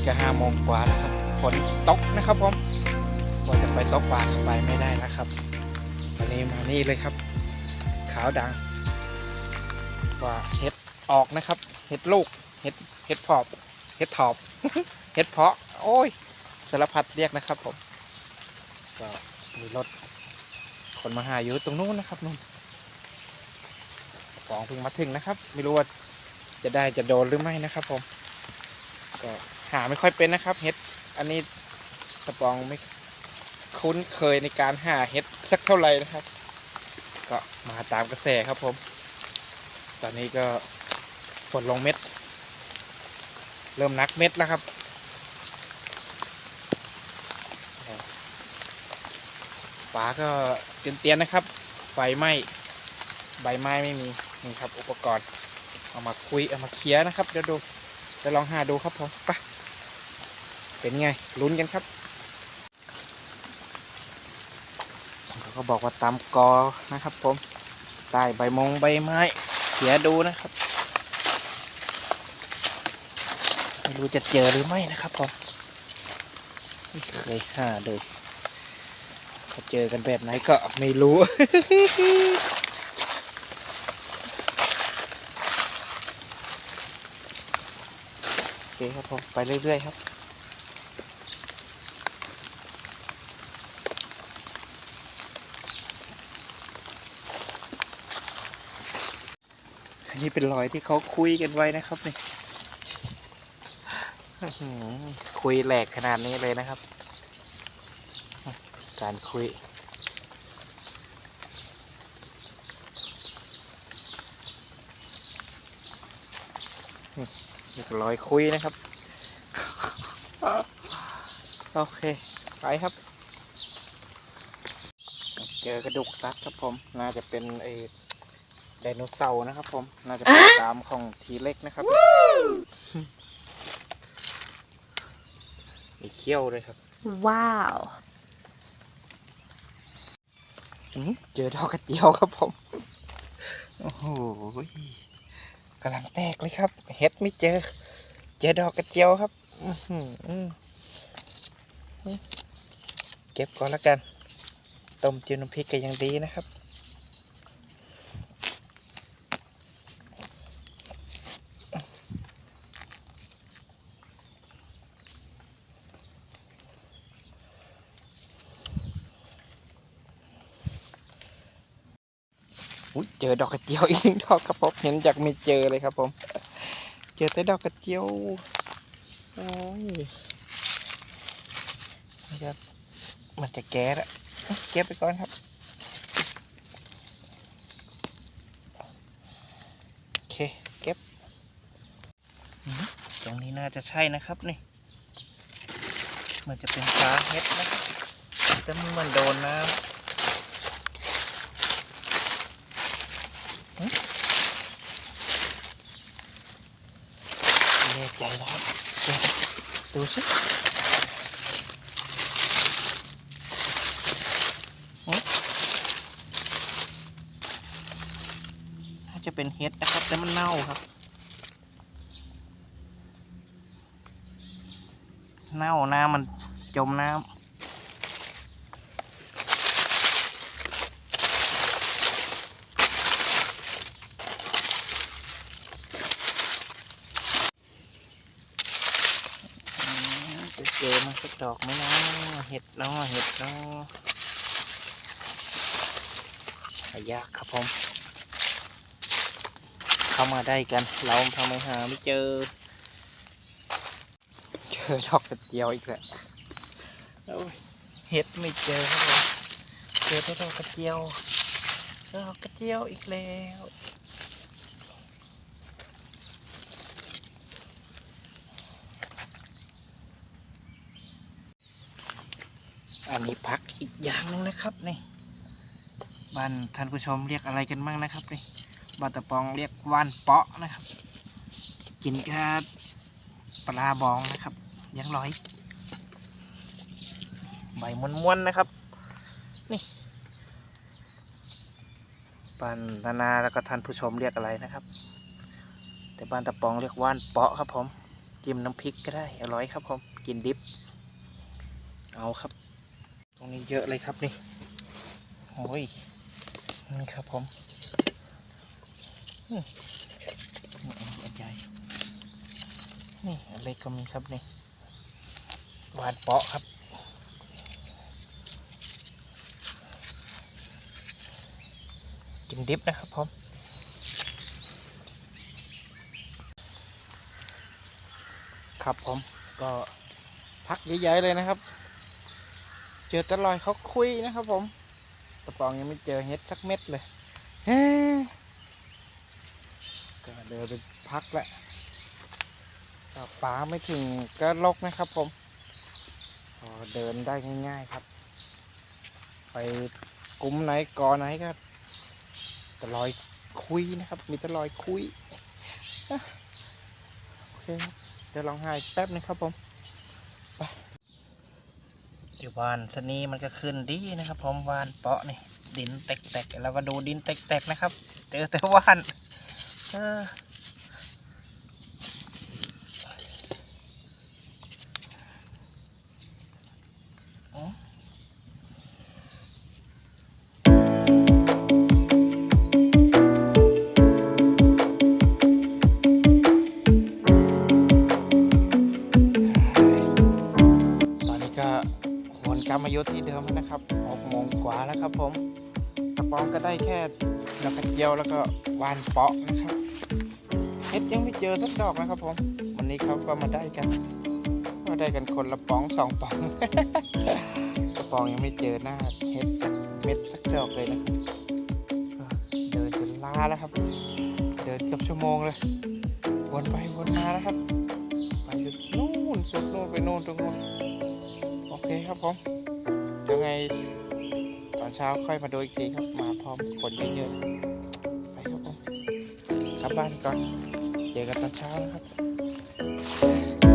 นี่ก็ห้าโมงกว่าแล้วครับฝนตกนะครับผมว่าจะไปตกปลาไปไม่ได้นะครับวันนี้มานี่เลยครับ ขาวดังว่าเห็ดออกนะครับ เห็ดลูกเห็ดเห็ดพอบเห็ดถอบเห็ดเพาะ โอ้ยสารพัดเรียกนะครับผมก็มีรถคนมาหาอยู่ตรงนู้นนะครับนู่นของเพิ่งมาถึงนะครับ ไม่รู้ว่าจะได้จะโดนหรือไม่นะครับผมก็ หาไม่ค่อยเป็นนะครับเห็ดอันนี้ตะปองไม่คุ้นเคยในการหาเห็ดสักเท่าไหร่นะครับ ก็มาตามกระแสครับผม ตอนนี้ก็ฝนลงเม็ด เริ่มนักเม็ดแล้วครับฝาก็เตียนๆนะครับ ไฟไหม้ใบไม้ไม่มีนี่ครับ อุปกรณ์เอามาคุยเอามาเคลียร์นะครับเดี๋ยวดูจะลองหาดูครับผมไป เป็นไงลุ้นกันครับเขาก็บอกว่าตามกอนะครับ ผมใต้ใบมงใบไม้เขียดูนะครับไม่รู้จะเจอหรือไม่นะครับผมไม่เคยหาเลยเขาเจอกันแบบไหนก็ไม่รู้โอเคครับผมไปเรื่อยๆครับ อันนี้เป็นรอยที่เขาคุยกันไว้นะครับนี่คุยแหลกขนาดนี้เลยนะครับ การคุย นี่ก็รอยคุยนะครับ โอเค ไปครับ เจอกระดูกซัดครับผม น่าจะเป็นไอ ไดโนเสาร์นะครับผมน่าจะเป็นตามของทีเล็กนะครับมีเขี้ยวด้วยครับ Wow. อื้อหือเจอดอกกระเจียวครับผม โอ้โหกำลังแตกเลยครับเฮ็ดไม่เจอ เจอดอกกระเจียวครับอื้อหืออื้อเก็บก่อนแล้วกัน ต้มจิ้มน้ำพริกก็ยังดีนะครับ อุ้ยเจอดอกกระเจียวอีกหนึ่งดอกครับผมเห็นจากไม่เจอเลยครับผม เจอแต่ดอกกระเจียวโอ้ยมันจะมันจะแก่ละเก็บไปก่อนครับโอเคเก็บอืมอย่างนี้น่าจะใช่นะครับนี่มันจะเป็นฟ้าเฮ็ดนะแต่มันเหมือนโดนน้ำ ไม่แน่ใจนะครับเดี๋ยว ดูสิโอ๊ะถ้าจะเป็นเฮดนะครับ แต่มันเน่าครับ เน่าน้ำมันจมน้ำอืมจะเจอมันสัก ดอกไหมเนาะเห็ดเนาะเห็ดเนาะหายากครับผม เข้ามาได้กัน เราทำไมหาไม่เจอ เจอดอกกระเจียวอีกแล้วเห็ดไม่เจอครับผมเจอแต่ดอกกระเจียวดอกกระเจียวอีกแล้ว อันนี้พักอีกอย่างหนึ่งนะครับนี่บ้านท่านผู้ชมเรียกอะไรกันบ้างนะครับนี่บ้านตะปองเรียกว่านเปาะนะครับ กินกับปลาบองนะครับยังร้อย ใบม้วนๆนะครับ นี่ปานนานาแล้วก็ท่านผู้ชมเรียกอะไรนะครับ แต่บ้านตะปองเรียกว่านเปาะครับผมจิ้มน้ำพริกก็ได้อร่อยครับผมกินดิบเอาครับ รงนี้เยอะเลยครับนี่โอ้ยนี่ครับผมอันใหญ่นี่อันเล็กก็มีครับนี่หวานเปาะครับกินดิบนะครับผมครับผมก็พักใหญ่ๆเลยนะครับ เจอตะลอยเขาคุยนะครับผมตะปองยังไม่เจอเฮ็ดสักเม็ดเลยเก็เดินไปพักละป่าไม่ถึงก็ลกนะครับผมเดินได้ง่ายๆครับ ไปกลุ่มไหนกอไหนก็ตะลอยคุยนะครับ มีตะลอยคุยโอเคเดี๋ยวลองหายแป๊บนึงครับผมไป อยู่บ้านสนีมันก็ขึ้นดีนะครับ ผมวานเปาะนี่ดินแตกๆแล้วก็ดูดินแตกๆนะครับ เจอแต่วานเอออ มาอยู่ที่เดิมแล้วนะครับหกโมงกว่าแล้วครับผมกระป๋องก็ได้แค่ดอกกระเจียวแล้วก็วานเปาะนะครับเฮ็ดยังไม่เจอสักดอกนะครับผม วันนี้เขาก็มาได้กันก็ได้กันคนละป๋องสองป๋องกระป๋องยังไม่เจอหน้าเฮ็ดสักเม็ดสักดอกเลยนะเดินจนล้าแล้วครับ เดินเกือบชั่วโมงเลยวนไปวนมานะครับ ไปนู่นสุดนู่นไปนู่นตรงนู้นโอเคครับผม ดี๋ยวไงตอนเช้าค่อยมาดูอีกทีครับ มาพร้อมคนเยอะๆ ไปครับผมกลับบ้านก่อน เจอกันตอนเช้านะครับ